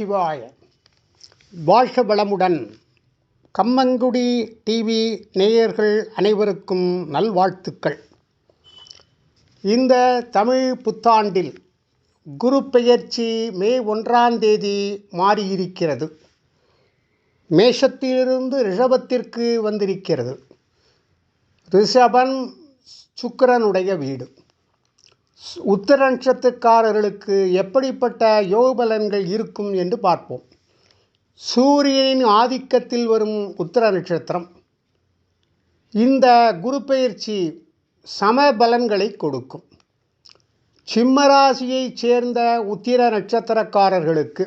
சிவாய. வாழ்க வளமுடன். கம்மங்குடி டிவி நேயர்கள் அனைவருக்கும் நல்வாழ்த்துக்கள். இந்த தமிழ் புத்தாண்டில் குரு பெயர்ச்சி மே ஒன்றாம் தேதி மாறியிருக்கிறது. மேஷத்திலிருந்து ரிஷபத்திற்கு வந்திருக்கிறது. ரிஷபன் சுக்கரனுடைய வீடு. உத்திர நட்சத்திரக்காரர்களுக்கு எப்படிப்பட்ட யோக பலன்கள் இருக்கும் என்று பார்ப்போம். சூரியனின் ஆதிக்கத்தில் வரும் உத்திர நட்சத்திரம். இந்த குருப்பெயர்ச்சி சம பலன்களை கொடுக்கும். சிம்மராசியைச் சேர்ந்த உத்திர நட்சத்திரக்காரர்களுக்கு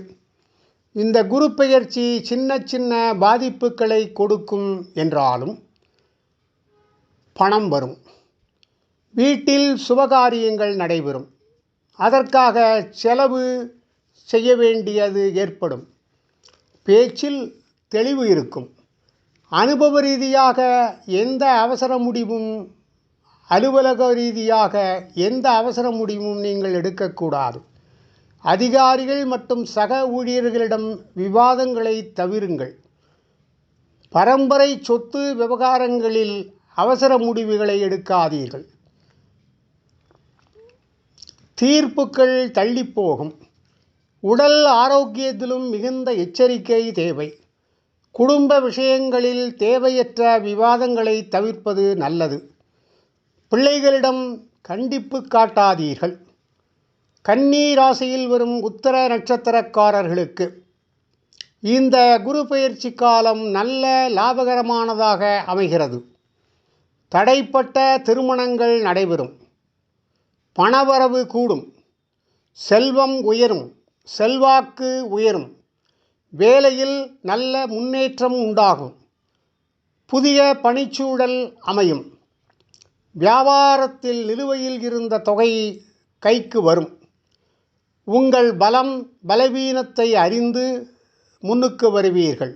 இந்த குரு பெயர்ச்சி சின்ன சின்ன பாதிப்புகளை கொடுக்கும் என்றாலும் பணம் வரும். வீட்டில் சுபகாரியங்கள் நடைபெறும். அதற்காக செலவு செய்ய வேண்டியது ஏற்படும். பேச்சில் தெளிவு இருக்கும். அனுபவ ரீதியாக எந்த அவசர முடிவும் அலுவலக ரீதியாக எந்த அவசர முடிவும் நீங்கள் எடுக்கக்கூடாது. அதிகாரிகள் மற்றும் சக ஊழியர்களிடம் விவாதங்களை தவிருங்கள். பரம்பரை சொத்து விவகாரங்களில் அவசர முடிவுகளை எடுக்காதீர்கள். தீர்ப்புகள் தள்ளிப்போகும் உடல் ஆரோக்கியத்திலும் மிகுந்த எச்சரிக்கை தேவை. குடும்ப விஷயங்களில் தேவையற்ற விவாதங்களை தவிர்ப்பது நல்லது. பிள்ளைகளிடம் கண்டிப்பு காட்டாதீர்கள். கன்னி ராசியில் வரும் உத்தர நட்சத்திரக்காரர்களுக்கு இந்த குரு பயிற்சி காலம் நல்ல லாபகரமானதாக அமைகிறது. தடைப்பட்ட திருமணங்கள் நடைபெறும். பணவரவு கூடும். செல்வம் உயரும். செல்வாக்கு உயரும். வேலையில் நல்ல முன்னேற்றம் உண்டாகும். புதிய பணிச்சூழல் அமையும். வியாபாரத்தில் நிலுவையில் இருந்த தொகை கைக்கு வரும். உங்கள் பலம் பலவீனத்தை அறிந்து முன்னுக்கு வருவீர்கள்.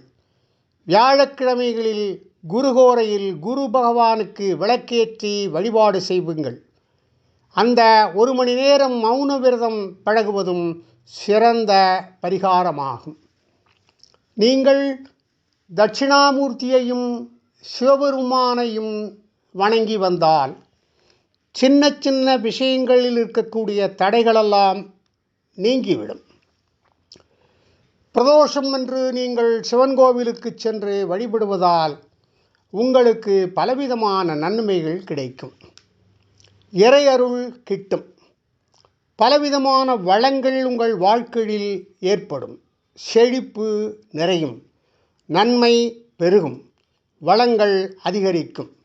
வியாழக்கிழமைகளில் குருகோரையில் குரு பகவானுக்கு விளக்கேற்றி வழிபாடு செய்வுங்கள் அந்த ஒரு மணி நேரம் மௌன விரதம் பழகுவதும் சிறந்த பரிகாரமாகும். நீங்கள் தட்சிணாமூர்த்தியையும் சிவபெருமானையும் வணங்கி வந்தால் சின்ன சின்ன விஷயங்களில் இருக்கக்கூடிய தடைகளெல்லாம் நீங்கிவிடும். பிரதோஷம் என்று நீங்கள் சிவன் கோவிலுக்கு சென்று வழிபடுவதால் உங்களுக்கு பலவிதமான நன்மைகள் கிடைக்கும். இறையருள் கிட்டும். பலவிதமான வளங்கள் உங்கள் வாழ்க்கையில் ஏற்படும். செழிப்பு நிறையும். நன்மை பெருகும். வளங்கள் அதிகரிக்கும்.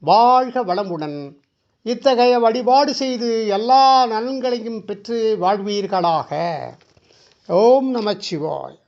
வாழ்க வளமுடன். இத்தகைய வழிபாடு செய்து எல்லா நலன்களையும் பெற்று வாழ்வீர்களாக. ஓம் நமச்சிவாய்.